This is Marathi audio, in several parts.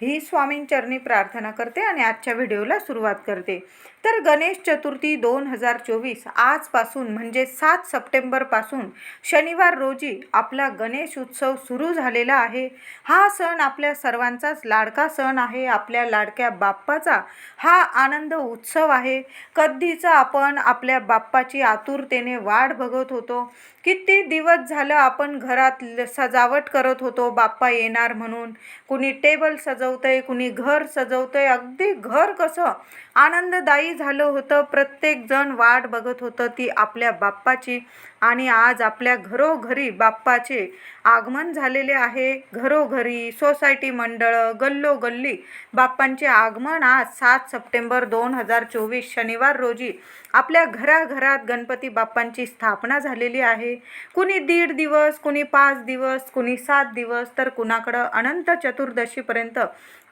ही स्वामींचरणी प्रार्थना करते आणि आजच्या व्हिडिओला सुरुवात करते. तर गणेश चतुर्थी दोन हजार चोवीस आजपासून म्हणजे सात सप्टेंबरपासून शनिवार रोजी आपला गणेश उत्सव सुरू झालेला आहे. हा सण आपल्या सर्वांचाच लाडका सण आहे. आपल्या लाडक्या बाप्पाचा हा आनंद उत्सव आहे. कधीचा आपण आपल्या बाप्पाची आतुरतेने वाट बघत होतो. किती दिवस झालं आपण घरात ल- सजावट करत होतो. बाप्पा येणार म्हणून. कुणी टेबल सजव सजवतंय कुणी घर सजवतंय अगदी घर कसं? आनंददायी झालं होतं. प्रत्येकजण वाट बघत होतं ती आपल्या बाप्पाची. आणि आज आपल्या घरोघरी बाप्पाचे आगमन झालेले आहे. घरोघरी सोसायटी मंडळं गल्लोगल्ली बाप्पांचे आगमन आज सात सप्टेंबर दोन हजार चोवीस शनिवार रोजी आपल्या घराघरात गणपती बाप्पांची स्थापना झालेली आहे. कुणी दीड दिवस कुणी पाच दिवस कुणी सात दिवस तर कुणाकडं अनंत चतुर्दशीपर्यंत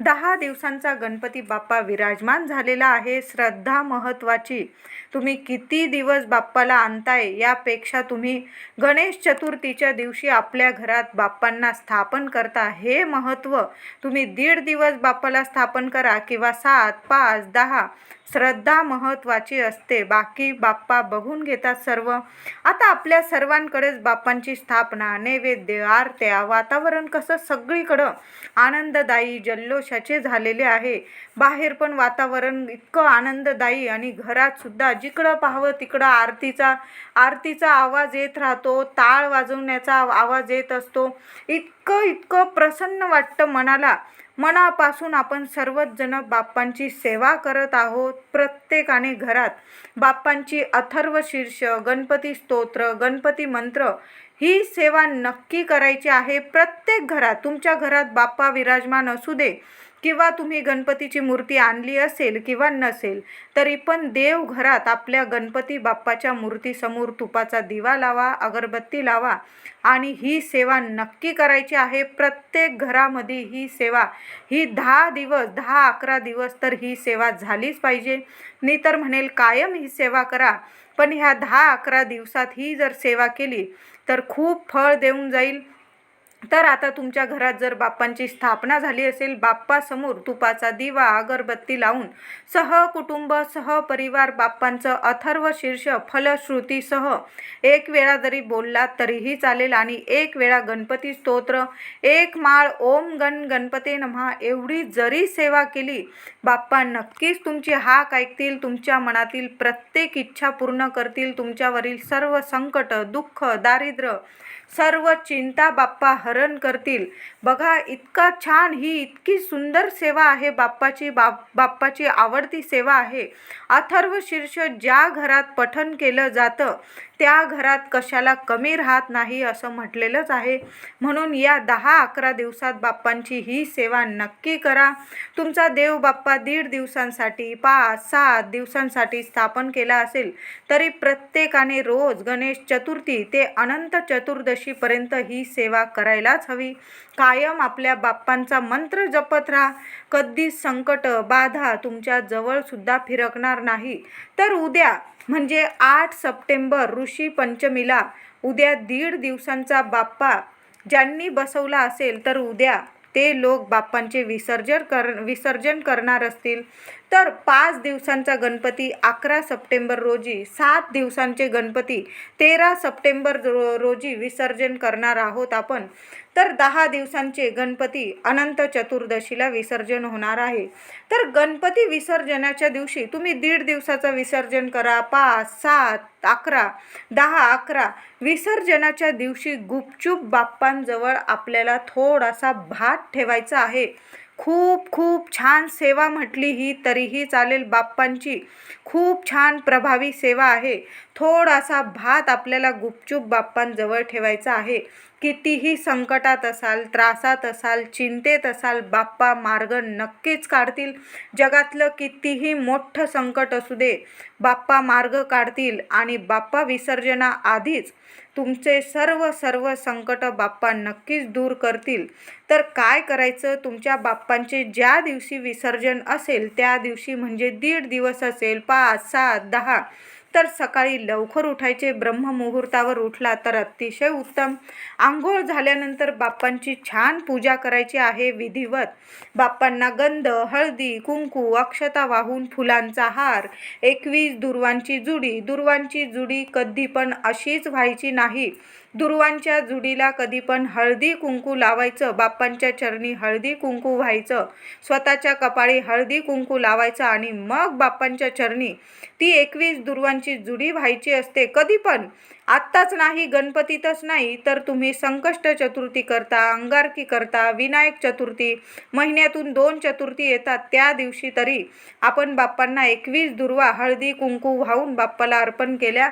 दहा दिवसांचा गणपती बाप्पा विराजमान झालेला आहे श्रद्धा महत्त्वाची तुम्ही किती दिवस बाप्पाला आणताय यापेक्षा तुम्ही गणेश चतुर्थीच्या दिवशी आपल्या घरात बाप्पांना स्थापन करता हे महत्त्व तुम्ही दीड दिवस बाप्पाला स्थापन करा किंवा सात पाच दहा श्रद्धा महत्त्वाची असते. बाकी बाप्पा बघून घेतात सर्व. आता आपल्या सर्वांकडेच बाप्पांची स्थापना नैवेद्य आरत्या वातावरण कसं सगळीकडं आनंददायी जल्लोषाचे झालेले आहे. बाहेर पण वातावरण इतकं आनंददायी आणि घरातसुद्धा जिकडं पाहावं तिकडं आरतीचा आरतीचा आवाज येत राहतो. ताळ वाजवण्याचा आवाज येत असतो. इतकं इतकं प्रसन्न वाटतं मनाला. मनापासून आपण सर्वच जण बाप्पांची सेवा करत आहोत. प्रत्येकाने घरात बाप्पांची अथर्व शीर्ष गणपती स्तोत्र गणपती मंत्र ही सेवा नक्की करायची आहे. प्रत्येक घरात तुमच्या घरात बाप्पा विराजमान असू दे किंवा तुम्ही गणपतीची मूर्ती आणली असेल किंवा नसेल तरी पण देव घरात आपल्या गणपती बाप्पाच्या मूर्तीसमोर तुपाचा दिवा लावा अगरबत्ती लावा आणि ही सेवा नक्की करायची आहे. प्रत्येक घरामध्ये ही सेवा ही दहा दिवस दहा अकरा दिवस तर ही सेवा झालीच पाहिजे. मी तर म्हणेल कायम ही सेवा करा. पण ह्या दहा अकरा दिवसात ही जर सेवा केली तर खूप फळ देऊन जाईल. तर आता तुमच्या घरात जर बाप्पांची स्थापना झाली असेल बाप्पासमोर तुपाचा दिवा अगरबत्ती लावून सहकुटुंब सहपरिवार बाप्पांचं अथर्व शीर्ष फलश्रुतीसह एक वेळा जरी बोललात तरीही चालेल. आणि एक वेळा गणपती स्तोत्र एक माळ ओम गण गणपते नमहा एवढी जरी सेवा केली बाप्पा नक्कीच तुमची हाक ऐकतील तुमच्या मनातील प्रत्येक इच्छा पूर्ण करतील तुमच्यावरील सर्व संकट दुःख दारिद्र्य सर्व चिंता बाप्पा हरण करतील. बघा इतका छान ही इतकी सुंदर सेवा आहे बाप्पाची बाप बाप्पाची आवडती सेवा आहे. अथर्व शीर्ष ज्या घरात पठण केलं जातं त्या घरात कशाला कमी राहत नाही असं म्हटलेलंच आहे. म्हणून या दहा अकरा दिवसात बाप्पांची ही सेवा नक्की करा. तुमचा देव बाप्पा दीड दिवसांसाठी पाच सात दिवसांसाठी स्थापन केला असेल तरी प्रत्येकाने रोज गणेश चतुर्थी ते अनंत चतुर्दशी चतुर्दशीपर्यंत ही सेवा करायलाच हवी. कायम आपल्या बाप्पांचा मंत्र जपत राहा. कधीच संकट बाधा तुमच्या जवळसुद्धा फिरकणार नाही. तर उद्या म्हणजे आठ सप्टेंबर ऋषी पंचमीला उद्या दीड दिवसांचा बाप्पा ज्यांनी बसवला असेल तर उद्या ते लोक बाप्पांचे विसर्जन कर विसर्जन करणार असतील. तर पाच दिवसांचा गणपती अकरा सप्टेंबर रोजी सात दिवसांचे गणपती तेरा सप्टेंबर रो रोजी विसर्जन करणार आहोत आपण. तर दहा दिवसांचे गणपती अनंत चतुर्दशीला विसर्जन होणार आहे. तर गणपती विसर्जनाच्या दिवशी तुम्ही दीड दिवसाचं विसर्जन करा पाच सात अकरा दहा अकरा. विसर्जनाच्या दिवशी गुपचूप बाप्पांजवळ आपल्याला थोडासा भात ठेवायचा आहे. खूप खूप छान सेवा म्हटली ही तरीही चालेल. बाप्पांची खूप छान प्रभावी सेवा आहे. थोडासा भात आपल्याला गुपचूप बाप्पांजवळ ठेवायचा आहे. कितीही संकटात असाल त्रासात असाल चिंतेत असाल बाप्पा मार्ग नक्कीच काढतील. जगातलं कितीही मोठं संकट असू दे बाप्पा मार्ग काढतील आणि बाप्पा विसर्जनाआधीच तुमचे सर्व सर्व संकट बाप्पा नक्कीच दूर करतील. तर काय करायचं? तुमच्या बाप्पांचे ज्या दिवशी विसर्जन असेल त्या दिवशी म्हणजे दीड दिवस असेल पाच सात दहा तर सकाळी लवकर उठायचे. ब्रह्ममुहूर्तावर उठला तर अतिशय उत्तम. आंघोळ झाल्यानंतर बाप्पांची छान पूजा करायची आहे. विधिवत बाप्पांना गंध हळदी कुंकू अक्षता वाहून फुलांचा हार एकवीस दुर्वांची जुडी. दुर्वांची जुडी कधी पण अशीच व्हायची नाही. दुर्वांच्या जुडीला कधी पण हळदी कुंकू लावायचं बाप्पांच्या चरणी हळदी कुंकू व्हायचं स्वतःच्या कपाळी हळदी कुंकू लावायचं आणि मग बाप्पांच्या चरणी ती एकवीस दुर्वांची जुडी व्हायची असते. कधी पण. आत्ताच नाही गणपतीतच नाही तर तुम्ही संकष्ट चतुर्थी करता अंगारकी करता विनायक चतुर्थी महिन्यातून दोन चतुर्थी येतात. त्या दिवशी तरी आपण बाप्पांना एकवीस दुर्वा हळदी कुंकू वाहून बाप्पाला अर्पण केल्या.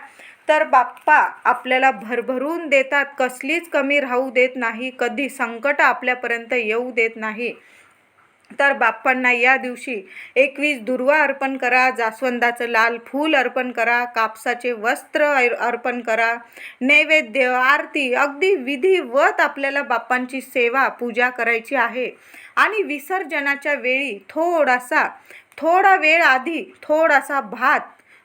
तर बाप्पा आपल्याला भरभरून देतात. कसलीच कमी राहू देत नाही. कधी संकट आपल्यापर्यंत येऊ देत नाही. तर बाप्पांना या दिवशी एकवीस दुर्वा अर्पण करा. जास्वंदाचं लाल फूल अर्पण करा. कापसाचे वस्त्र अर्पण करा. नैवेद्य आरती अगदी विधिवत आपल्याला बाप्पांची सेवा पूजा करायची आहे. आणि विसर्जनाच्या वेळी थोडासा थोडा वेळ आधी थोडासा भात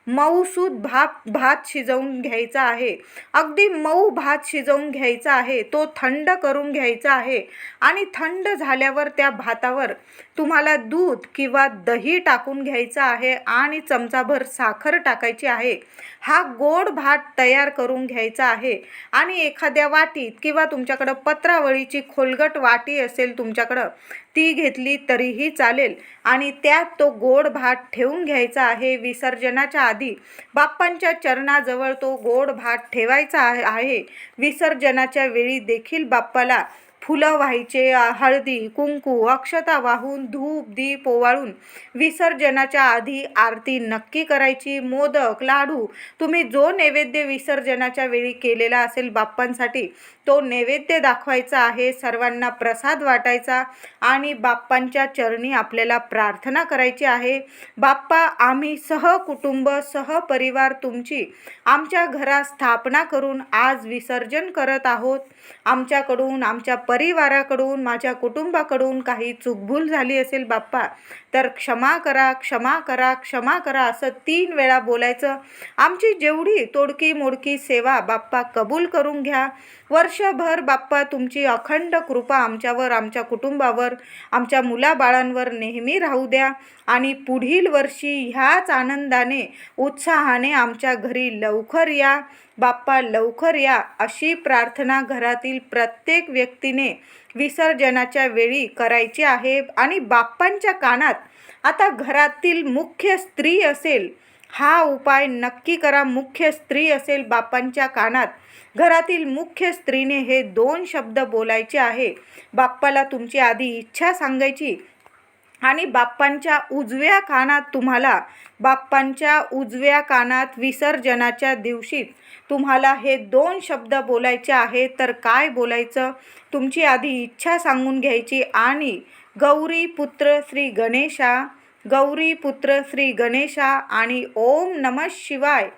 मऊसूद भात भात शिजवून घ्यायचा आहे. अगदी मऊ भात शिजवून घ्यायचा आहे. तो थंड करून घ्यायचा आहे. आणि थंड झाल्यावर त्या भातावर तुम्हाला दूध किंवा दही टाकून घ्यायचं आहे आणि चमचाभर साखर टाकायची आहे. हा गोड भात तयार करून घ्यायचा आहे. आणि एखाद्या वाटीत किंवा तुमच्याकडं पत्रावळीची खोलगट वाटी असेल तुमच्याकडं ती घेतली तरीही चालेल. आणि त्यात तो गोड भात ठेवून घ्यायचा आहे. विसर्जनाच्या आधी बाप्पांच्या चरणाजवळ तो गोड भात ठेवायचा आहे- विसर्जनाच्या वेळी देखील बाप्पाला फुलं व्हायचे हळदी कुंकू अक्षता वाहून धूप दीप ओवाळून विसर्जनाच्या आधी आरती नक्की करायची. मोदक लाडू तुम्ही जो नैवेद्य विसर्जनाच्या वेळी केलेला असेल बाप्पांसाठी तो नैवेद्य दाखवायचा आहे सर्वांना प्रसाद वाटायचा आणि बाप्पांच्या चरणी आपल्याला प्रार्थना करायची आहे. बाप्पा आम्ही सहकुटुंब सहपरिवार तुमची आमच्या घरात स्थापना करून आज विसर्जन करत आहोत. आमच्याकडून आमच्या परिवाराकडून माझ्या कुटुंबाकडून काही चूकभूल झाली असेल बाप्पा तर क्षमा करा क्षमा करा क्षमा करा असं तीन वेळा बोलायचं. आमची जेवढी तोडकी मोडकी सेवा बाप्पा कबूल करून घ्या. वर्षभर बाप्पा तुमची अखंड कृपा आमच्यावर आमच्या कुटुंबावर आमच्या मुलाबाळांवर नेहमी राहू द्या आणि पुढील वर्षी ह्याच आनंदाने उत्साहाने आमच्या घरी लवकर या. बाप्पा लवकर या अशी प्रार्थना घरातील प्रत्येक व्यक्तीने विसर्जनाच्या वेळी करायची आहे आणि बाप्पांच्या कानात आता घरातील मुख्य स्त्री असेल हा उपाय नक्की करा. मुख्य स्त्री असेल बाप्पांच्या कानात. घरातील मुख्य स्त्रीने हे दोन शब्द बोलायचे आहे. बाप्पाला तुमची आधी इच्छा सांगायची आणि बाप्पांच्या उजव्या कानात तुम्हाला बाप्पांच्या उजव्या कानात विसर्जनाच्या दिवशी तुम्हाला हे दोन शब्द बोलायचे आहे तर काय बोलायचं? तुमची आधी इच्छा सांगून घ्यायची आणि गौरी पुत्र श्री गणेशा गौरी पुत्र श्री गणेशा आणि ओम नम शिवाय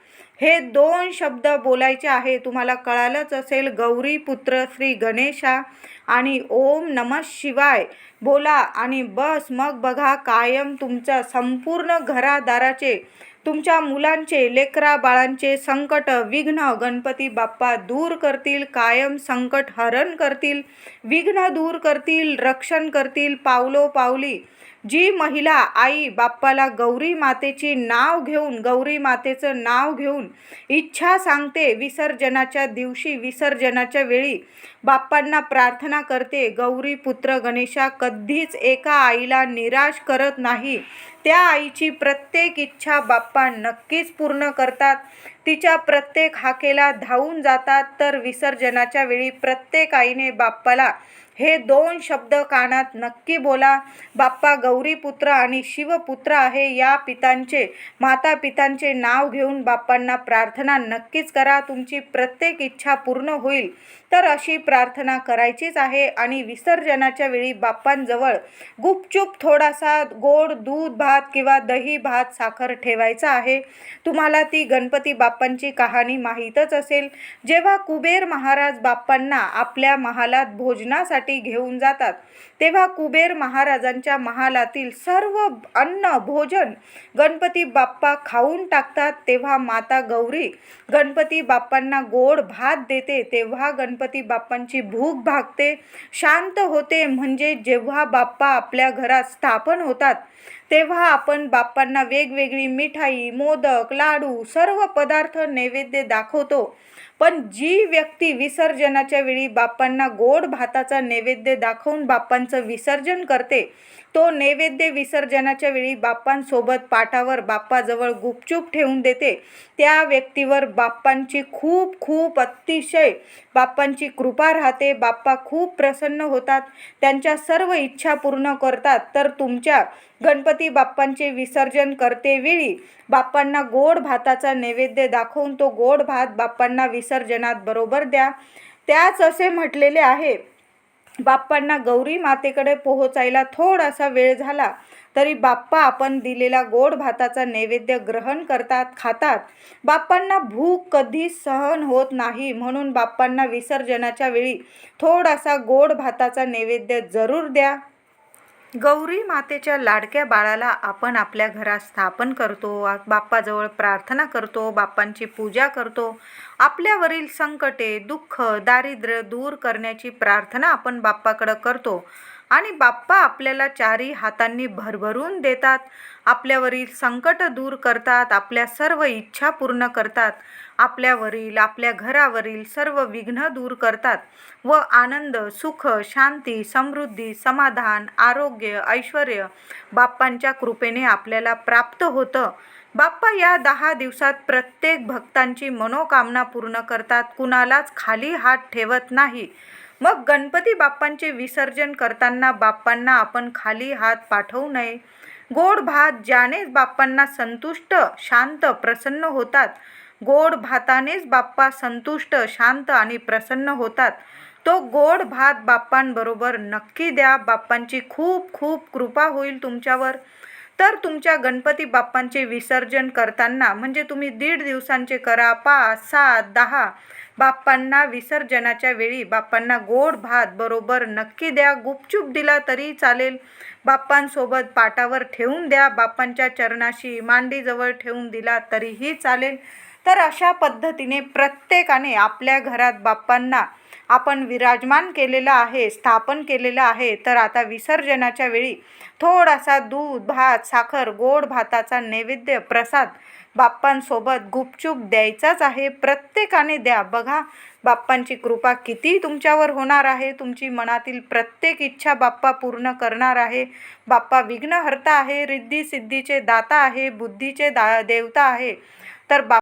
हे दोन शब्द बोलायचे आहे. तुम्हाला कळालंच असेल गौरी पुत्र श्री गणेशा आणि ओम नम शिवाय बोला आणि बस. मग बघा कायम तुमच्या संपूर्ण घरादाराचे तुमच्या मुलांचे लेकरा बाळांचे संकट विघ्न गणपती बाप्पा दूर करतील कायम संकट हरण करतील विघ्न दूर करतील रक्षण करतील पावलो पावली जी महिला आई बाप्पाला गौरी मातेची नाव घेऊन गौरी मातेचं नाव घेऊन इच्छा सांगते विसर्जनाच्या दिवशी विसर्जनाच्या वेळी बाप्पांना प्रार्थना करते गौरी पुत्र गणेशा कधीच एका आईला निराश करत नाही. त्या आईची प्रत्येक इच्छा बाप्पा नक्कीच पूर्ण करतात. तिच्या प्रत्येक हाकेला धावून जातात तर विसर्जनाच्या वेळी प्रत्येक आईने बाप्पाला हे दोन शब्द कानात नक्की बोला बाप्पा गौरीपुत्र आणि शिवपुत्र आहे या पितांचे माता पितांचे नाव घेऊन बाप्पांना प्रार्थना नक्कीच करा तुमची प्रत्येक इच्छा पूर्ण होईल. तर अशी प्रार्थना करायचीच आहे आणि विसर्जनाच्या वेळी बाप्पांजवळ गुपचूप थोडासा गोड दूध भात किंवा दही भात साखर ठेवायचा आहे. तुम्हाला ती गणपती बाप्पांची कहाणी माहीतच असेल. जेव्हा कुबेर महाराज बाप्पांना आपल्या महालात भोजनासाठी घेऊन जातात तेव्हा कुबेर महाराजांच्या महालातील सर्व अन्न भोजन गणपती बाप्पा खाऊन टाकतात. तेव्हा माता गौरी गणपती बाप्पांना गोड भात देते. तेव्हा गणपती बाप्पांची भूक भागते शांत होते. म्हणजे जेव्हा बाप्पा आपल्या घरात स्थापन होतात तेव्हा आपण बाप्पांना वेगवेगळी मिठाई मोदक लाडू सर्व पदार्थ नैवेद्य दाखवतो. पण जी व्यक्ती विसर्जनाच्या वेळी बाप्पांना गोड भाताचा नैवेद्य दाखवून बाप्पांचं विसर्जन करते तो नैवेद्य विसर्जनाच्या वेळी बाप्पांसोबत पाठावर बाप्पाजवळ गुपचूप ठेवून देते. त्या व्यक्तीवर बाप्पांची खूप खूप अतिशय बाप्पांची कृपा राहते. बाप्पा खूप प्रसन्न होतात. त्यांच्या सर्व इच्छा पूर्ण करतात. तर तुमच्या गणपती बाप्पांचे विसर्जन करतेवेळी बाप्पांना गोड भाताचा नैवेद्य दाखवून तो गोड भात बाप्पांना विसर्जनात बरोबर द्या. त्याच असे म्हटलेले आहे. बाप्पांना गौरी मातेकडे पोहोचायला थोडासा वेळ झाला तरी बाप्पा आपण दिलेला गोड भाताचा नैवेद्य ग्रहण करतात खातात. बाप्पांना भूक कधी सहन होत नाही म्हणून बाप्पांना विसर्जनाच्या वेळी थोडासा गोड भाताचा नैवेद्य जरूर द्या. गौरी मातेच्या लाडक्या बाळाला आपण आपल्या घरात स्थापन करतो बाप्पाजवळ प्रार्थना करतो बाप्पांची पूजा करतो. आपल्यावरील संकटे दुःख दारिद्र्य दूर करण्याची प्रार्थना आपण बाप्पाकडं करतो. आणि बाप्पा आपल्याला चारी हातांनी भरभरून देतात. आपल्यावरील संकट दूर करतात. आपल्या सर्व इच्छा पूर्ण करतात. आपल्यावरील आपल्या घरावरील सर्व विघ्न दूर करतात व आनंद सुख शांती समृद्धी समाधान आरोग्य ऐश्वर बाप्पांच्या कृपेने आपल्याला प्राप्त होतं. बाप्पा या दहा दिवसात प्रत्येक भक्तांची मनोकामना पूर्ण करतात. कुणालाच खाली हात ठेवत नाही. मग गणपती बाप्पांचे विसर्जन करताना बाप्पांना आपण खाली हात पाठवू नये. गोड भात ज्यानेच बाप्पांना संतुष्ट शांत प्रसन्न होतात. गोड भातानेच बाप्पा संतुष्ट शांत आणि प्रसन्न होतात. तो गोड भात बाप्पांबरोबर नक्की द्या. बाप्पांची खूप खूप कृपा होईल तुमच्यावर. तर तुमच्या गणपती बाप्पांचे विसर्जन करताना म्हणजे तुम्ही दीड दिवसांचे करा पाच सात दहा बाप्पांना विसर्जनाच्या वेळी बाप्पांना गोड भात बरोबर नक्की द्या गुपचूप दिला तरी चालेल. बाप्पांसोबत पाटावर ठेवून द्या बाप्पांच्या चरणाशी मांडीजवळ ठेवून दिला तरीही चालेल. तर अशा पद्धतीने प्रत्येकाने आपल्या घरात बाप्पांना आपण विराजमान केलेलं आहे स्थापन केलेलं आहे तर आता विसर्जनाच्या वेळी थोडासा दूध भात साखर गोड भाताचा नैवेद्य प्रसाद बाप्पांसोबत गुपचूप द्यायचाच आहे. प्रत्येकाने द्या. बघा बाप्पांची कृपा किती तुमच्यावर होणार आहे. तुमची मनातील प्रत्येक इच्छा बाप्पा पूर्ण करणार आहे. बाप्पा विघ्नहर्ता आहे रिद्धी सिद्धीचे दाता आहे बुद्धीचे दा देवता आहे. तर बाप